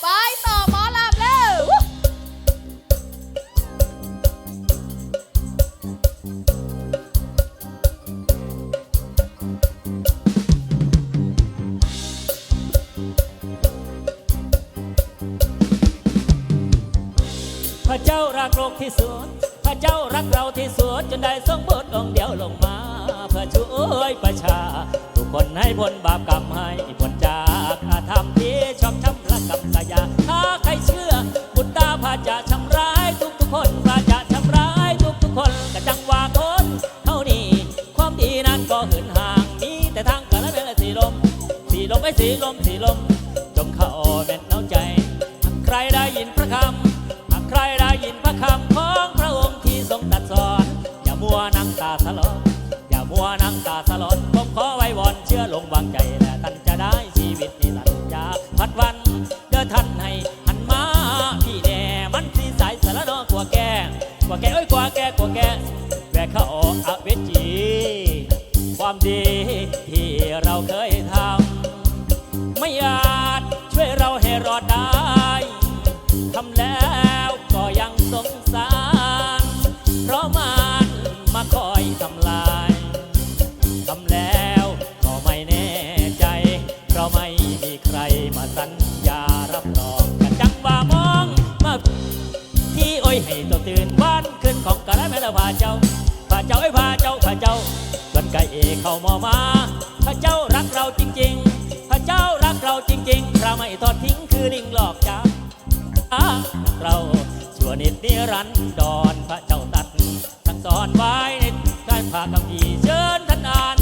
ไปต่อหมอลำเร็วพระเจ้ารักโลกที่สุด พระเจ้ารักเราที่สุด จนได้ทรงบุตรองค์เดียวลงมา เพื่อช่วยประชา ทุกคนให้พ้นบาปกรรมให้พ้นจากอาธรรมที่ชอบช้ำ กรรมกายาถ้าใครเชื่อ บุตรตาพระจะชำร้ายทุกทุกๆคนพระจะชำร้ายทุกทุกๆคนกระจังว่าคนเท่านี้ ความดีนั้นก็หินห่างมีแต่ทางกันและเป็นสีลม สีลมไอ้สีลมสีลมจงเข้าเม็ดเอาใจหากใครได้ยินพระคำหากใครได้ยินพระคำของพระองค์ที่ทรงตรัดสอนอย่ามัวนั่งตาสลอ ว่าแกเอ้ยกว่าแกกว่าแก ยให้ตัวตื่นวันขึ้นของกะละแม่ละพาเจ้าพาเจ้าไอ้พาเจ้าพาเจ้าส่วนไก่เอเข้ามอมาพระเจ้ารักเราจริง ๆ พระเจ้ารักเราจริงๆเราไม่ทอดทิ้งคือลิงหลอกจ้าเราชั่วนิดนิรันดรพระเจ้าตัดทั้งสอนไว้ในการพาคำพีเชิญท่านอ่าน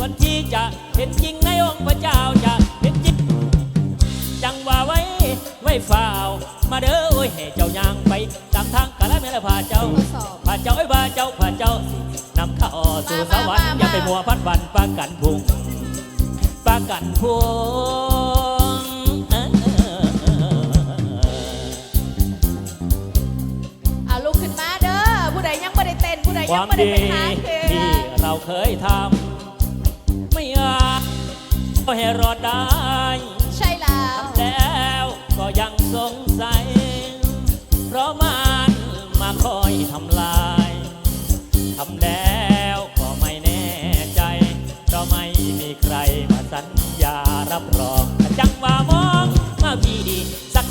วันที่จะเห็นจริงในองค์พระเจ้าจะเห็นจริงจังว่าไว้ไว้ฝ่าวมาเด้อโอ้ยให้เจ้ายางไปามทางกะละแม่ละพาเจ้าทดสอบพาเจ้าไอ้ยพาเจ้าพาเจ้านำเข้าสู่สวรรค์มามามาอย่าไปมัวพัดวันปากันพุงปากันพุงเออเอาลุกขึ้นมาเด้อผู้ใดยังไม่ได้เต้นผู้ใดคยัวางมไม่ได้ดีไปหาเคืที่อเราเคยทำไม่อาจก็ให้รอดได้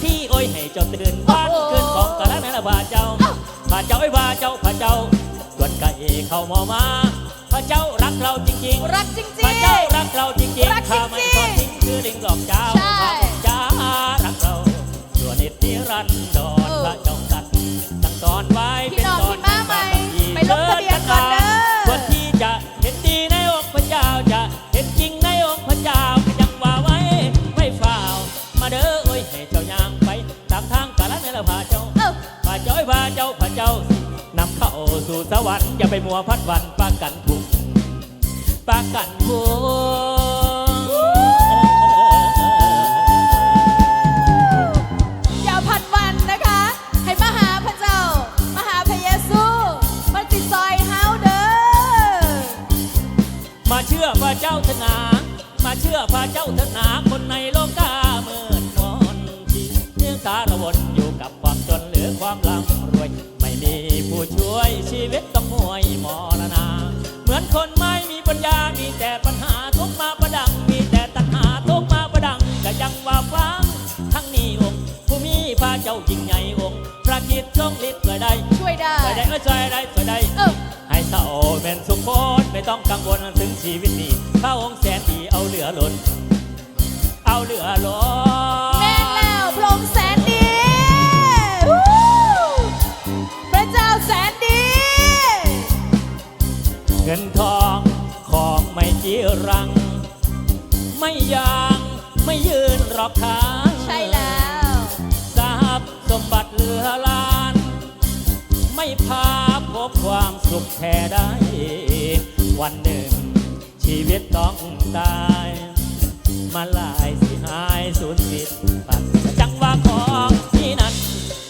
ที่โอ้ยให้เจ้าตื่นบ้านขึ้นของกะละแม่ละบาเจ้าพระเจ้าไอ้ยพระเจ้าพระเจ้าส่วนไก่เข้ามามาพระเจ้ารักเราจริงๆ รักจริงพระเจ้ารักเราจริงรักๆจริถ้างๆไม่ทอดทิ้งคือลิงหลอกเจ้าางกาลเนรพาเจ้าเอ้าพระเจ้าไอ้พระเจ้าพระเจ้านำเข้าสู่สวรรค์อย่าไปมัวพัดวันปากันทุกปากันทุกอย่าพัดวันนะคะ ให้มาหาพระเจ้า มาหาพระเยซูมันติดซอยเฮาเด้อมาเชื่อพระเจ้าเถอะนามาเชื่อพระเจ้าเถอะนาคนในโลก ช่วยชีวิตต้องมวยมรณา เหมือนคนไม่มีปัญญา มีแต่ปัญหาทุกมาประดัง มีแต่ตัณหาทุกมาประดังก็ยังว่าฟังทั้งนี้องค์ผู้มีพระเจ้ายิ่งใหญ่องค์พระคิดทรงฤทธิ์ช่วยได้ช่วยได้ช่วยได้เออช่วยได้ช่วยได้เอ้าให้เศร้าเป็นสุขโคนไม่ต้องกังวลถึงชีวิตนี้พระองค์แสนดีเอาเหลือล้น เอาเหลือล้แม่นน ไม่ยางไม่ยืนหรอกทางใช่แล้วทรัพย์สมบัติเหลือล้าน ไม่พาพบความสุขแท้ได้ วันหนึ่ง ชีวิตต้องตาย มาลายสิหายสูญสิ้นปันจังว่าของที่นั่น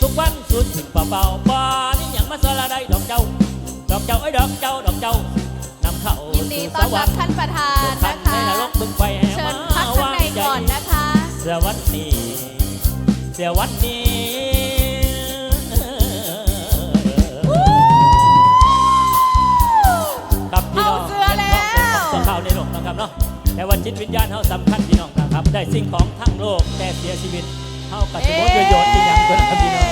ทุกวันสูญสิ้นเปล่าๆบ่นี่ยังมาสละได้ดอกเจ้า ดอกเจ้าไอ้ยดอกเจ้าดอกเจ้านำเข้ายินดีสู่ต้อนรับท่านประธานท่านะในคะนรกบึงไฟ อนนะคะ สวัสดีสวันนี้กับพี่น้องเอาเสื้อแล้ว เป็นข้าวในโลกนะครับเนาะแต่ว่าจิตวิญญาณเฮาสำคัญพี่น้องนะครับ ได้สิ่งของทั้งโลกแต่เสียชีวิตเฮากับสมมติประโยชน์ที่ยังตัวนะครับพี่น้อง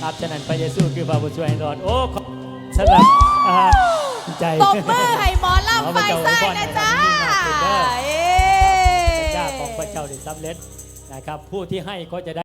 ครับฉะนั้นพระเยซูคือพระผู้ช่วยให้รอดโอ้ขอบสำหรับอ่าใจ ตบมือให้หมอลำไฟไส้นะจ้าเอ๊ะ เจ้าได้สำเร็จนะครับผู้ที่ให้ก็จะได้